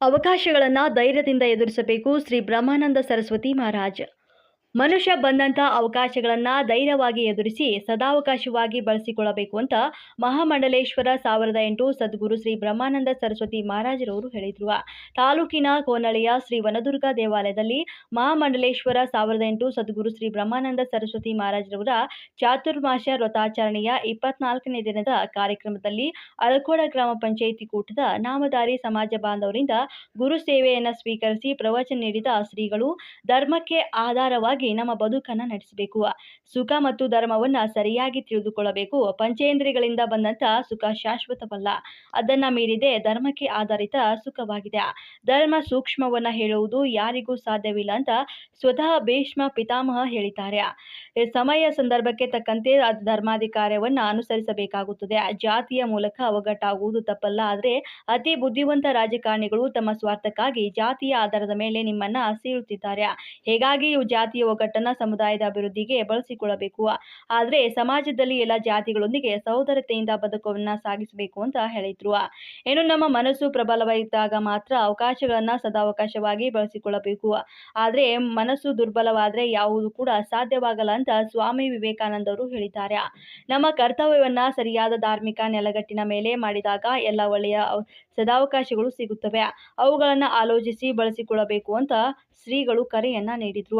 ಅವಕಾಶಗಳನ್ನು ಧೈರ್ಯದಿಂದ ಎದುರಿಸಬೇಕು. ಶ್ರೀ ಬ್ರಹ್ಮಾನಂದ ಸರಸ್ವತಿ ಮಹಾರಾಜ್. ಮನುಷ್ಯ ಬಂದಂಥ ಅವಕಾಶಗಳನ್ನು ಧೈರ್ಯವಾಗಿ ಎದುರಿಸಿ ಸದಾವಕಾಶವಾಗಿ ಬಳಸಿಕೊಳ್ಳಬೇಕು ಅಂತ ಮಹಾಮಂಡಲೇಶ್ವರ ಸಾವಿರದ ಎಂಟು ಸದ್ಗುರು ಶ್ರೀ ಬ್ರಹ್ಮಾನಂದ ಸರಸ್ವತಿ ಮಹಾರಾಜರವರು ಹೇಳಿದ್ರು. ತಾಲೂಕಿನ ಕೋನಳಿಯ ಶ್ರೀ ವನದುರ್ಗ ದೇವಾಲಯದಲ್ಲಿ ಮಹಾಮಂಡಲೇಶ್ವರ ಸಾವಿರದ ಎಂಟು ಸದ್ಗುರು ಶ್ರೀ ಬ್ರಹ್ಮಾನಂದ ಸರಸ್ವತಿ ಮಹಾರಾಜರವರ ಚಾತುರ್ಮಾಸ ವ್ರತಾಚರಣೆಯ ಇಪ್ಪತ್ನಾಲ್ಕನೇ ದಿನದ ಕಾರ್ಯಕ್ರಮದಲ್ಲಿ ಅಳಕೋಡ ಗ್ರಾಮ ಪಂಚಾಯಿತಿ ಕೂಟದ ನಾಮಧಾರಿ ಸಮಾಜ ಬಾಂಧವರಿಂದ ಗುರು ಸೇವೆಯನ್ನು ಸ್ವೀಕರಿಸಿ ಪ್ರವಚನ ನೀಡಿದ ಶ್ರೀಗಳು ಧರ್ಮಕ್ಕೆ ಆಧಾರವಾಗಿ ನಮ್ಮ ಬದುಕನ್ನು ನಡೆಸಬೇಕು. ಸುಖ ಮತ್ತು ಧರ್ಮವನ್ನು ಸರಿಯಾಗಿ ತಿಳಿದುಕೊಳ್ಳಬೇಕು. ಪಂಚೇಂದ್ರಿಯಗಳಿಂದ ಬಂದಂತ ಸುಖ ಶಾಶ್ವತವಲ್ಲ. ಅದನ್ನ ಮೀರಿದೆ ಧರ್ಮಕ್ಕೆ ಆಧಾರಿತ ಸುಖವಾಗಿದೆ. ಧರ್ಮ ಸೂಕ್ಷ್ಮವನ್ನ ಹೇಳುವುದು ಯಾರಿಗೂ ಸಾಧ್ಯವಿಲ್ಲ ಅಂತ ಸ್ವತಃ ಭೀಷ್ಮ ಪಿತಾಮಹ ಹೇಳಿದ್ದಾರೆ. ಸಮಯ ಸಂದರ್ಭಕ್ಕೆ ತಕ್ಕಂತೆ ಧರ್ಮಾಧಿಕಾರವನ್ನು ಅನುಸರಿಸಬೇಕಾಗುತ್ತದೆ. ಜಾತಿಯ ಮೂಲಕ ಒಗ್ಗಟ್ಟಾಗುವುದು ತಪ್ಪಲ್ಲ. ಆದರೆ ಅತಿ ಬುದ್ಧಿವಂತ ರಾಜಕಾರಣಿಗಳು ತಮ್ಮ ಸ್ವಾರ್ಥಕ್ಕಾಗಿ ಜಾತಿಯ ಆಧಾರದ ಮೇಲೆ ನಿಮ್ಮನ್ನ ಸೀಳುತ್ತಿದ್ದಾರೆ. ಹೀಗಾಗಿ ಇವು ಜಾತಿಯ ಒಗ್ಗಟ್ಟನ್ನ ಸಮುದಾಯದ ಅಭಿವೃದ್ಧಿಗೆ ಬಳಸಿಕೊಳ್ಳಬೇಕು. ಆದರೆ ಸಮಾಜದಲ್ಲಿ ಎಲ್ಲ ಜಾತಿಗಳೊಂದಿಗೆ ಸಹೋದರತೆಯಿಂದ ಬದುಕವನ್ನ ಸಾಗಿಸಬೇಕು ಅಂತ ಹೇಳಿದ್ರು. ಏನು ನಮ್ಮ ಮನಸ್ಸು ಪ್ರಬಲವಾಗಿದ್ದಾಗ ಮಾತ್ರ ಅವಕಾಶಗಳನ್ನ ಸದಾವಕಾಶವಾಗಿ ಬಳಸಿಕೊಳ್ಳಬೇಕು. ಆದರೆ ಮನಸ್ಸು ದುರ್ಬಲವಾದರೆ ಯಾವುದು ಕೂಡ ಸಾಧ್ಯವಾಗಲ್ಲ ಅಂತ ಸ್ವಾಮಿ ವಿವೇಕಾನಂದರು ಹೇಳಿದ್ದಾರೆ. ನಮ್ಮ ಕರ್ತವ್ಯವನ್ನ ಸರಿಯಾದ ಧಾರ್ಮಿಕ ನೆಲಗಟ್ಟಿನ ಮೇಲೆ ಮಾಡಿದಾಗ ಎಲ್ಲ ಒಳ್ಳೆಯ ಸದಾವಕಾಶಗಳು ಸಿಗುತ್ತವೆ. ಅವುಗಳನ್ನು ಆಲೋಚಿಸಿ ಬಳಸಿಕೊಳ್ಳಬೇಕು ಅಂತ ಶ್ರೀಗಳು ಕರೆಯನ್ನ ನೀಡಿದ್ರು.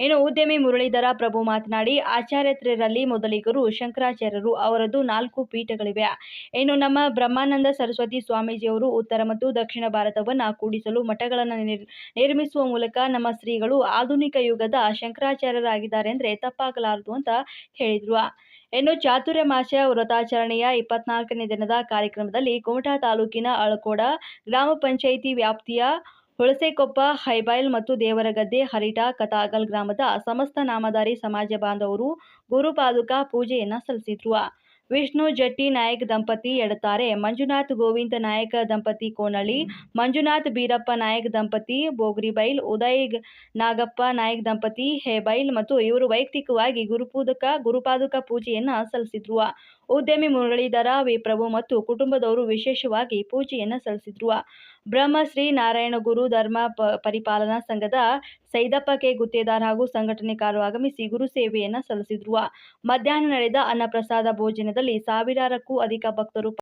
ಇನ್ನು ಉದ್ಯಮಿ ಮುರಳೀಧರ ಪ್ರಭು ಮಾತನಾಡಿ ಆಚಾರ್ಯತ್ಯರಲ್ಲಿ ಮೊದಲಿಗರು ಶಂಕರಾಚಾರ್ಯರು, ಅವರದ್ದು ನಾಲ್ಕು ಪೀಠಗಳಿವೆ. ಇನ್ನು ನಮ್ಮ ಬ್ರಹ್ಮಾನಂದ ಸರಸ್ವತಿ ಸ್ವಾಮೀಜಿಯವರು ಉತ್ತರ ಮತ್ತು ದಕ್ಷಿಣ ಭಾರತವನ್ನು ಕೂಡಿಸಲು ಮಠಗಳನ್ನು ನಿರ್, ನಿರ್ಮಿಸುವ ಮೂಲಕ ನಮ್ಮ ಶ್ರೀಗಳು ಆಧುನಿಕ ಯುಗದ ಶಂಕರಾಚಾರ್ಯರಾಗಿದ್ದಾರೆ ಅಂದ್ರೆ ತಪ್ಪಾಗಲಾರದು ಅಂತ ಹೇಳಿದ್ರು. ಇನ್ನು ಚಾತುರ್ಮಾಸ ವ್ರತಾಚರಣೆಯ ಇಪ್ಪತ್ನಾಲ್ಕನೇ ದಿನದ ಕಾರ್ಯಕ್ರಮದಲ್ಲಿ ಕುಮಟಾ ತಾಲೂಕಿನ ಅಳಕೋಡ ಗ್ರಾಮ ಪಂಚಾಯಿತಿ ವ್ಯಾಪ್ತಿಯ ಹುಳಸೆಕೊಪ್ಪ ಹೈಬೈಲ್ ಮತ್ತು ದೇವರಗದ್ದೆ, ಹರಿಟ ಕತಾಗಲ್ ಗ್ರಾಮದ ಸಮಸ್ತ ನಾಮಧಾರಿ ಸಮಾಜ ಬಾಂಧವರು ಗುರುಪಾದುಕ ಪೂಜೆಯನ್ನ ಸಲ್ಲಿಸಿದ್ರು. ವಿಷ್ಣು ಜಟ್ಟಿ ನಾಯಕ್ ದಂಪತಿ ಎಡತಾರೆ. ಮಂಜುನಾಥ್ ಗೋವಿಂದ ನಾಯಕ ದಂಪತಿ ಕೋನಳ್ಳಿ, ಮಂಜುನಾಥ್ ಬೀರಪ್ಪ ನಾಯಕ್ ದಂಪತಿ ಬೋಗ್ರಿಬೈಲ್ ಉದಯ್ ನಾಗಪ್ಪ ನಾಯಕ್ ದಂಪತಿ ಹೇಬೈಲ್ ಮತ್ತು ಇವರು ವೈಯಕ್ತಿಕವಾಗಿ ಗುರುಪೂದಕ, ಗುರುಪಾದುಕ ಪೂಜೆಯನ್ನ ಸಲ್ಲಿಸಿದ್ರು. ಉದ್ಯಮಿ ಮುರಳೀಧರ, ವಿಪ್ರಭು ಮತ್ತು ಕುಟುಂಬದವರು ವಿಶೇಷವಾಗಿ ಪೂಜೆಯನ್ನು ಸಲ್ಲಿಸಿದ್ರು. ಬ್ರಹ್ಮಶ್ರೀ ನಾರಾಯಣ ಗುರು ಧರ್ಮ ಪರಿಪಾಲನಾ ಸಂಘದ ಸೈದಪ್ಪ ಕೆ. ಗುತ್ತೇದಾರ್ ಹಾಗೂ ಸಂಘಟನೆಕಾರರು ಆಗಮಿಸಿ ಗುರು ಸೇವೆಯನ್ನು ಸಲ್ಲಿಸಿದ್ರು. ಮಧ್ಯಾಹ್ನ ನಡೆದ ಅನ್ನಪ್ರಸಾದ ಭೋಜನದಲ್ಲಿ ಸಾವಿರಾರಕ್ಕೂ ಅಧಿಕ ಭಕ್ತರು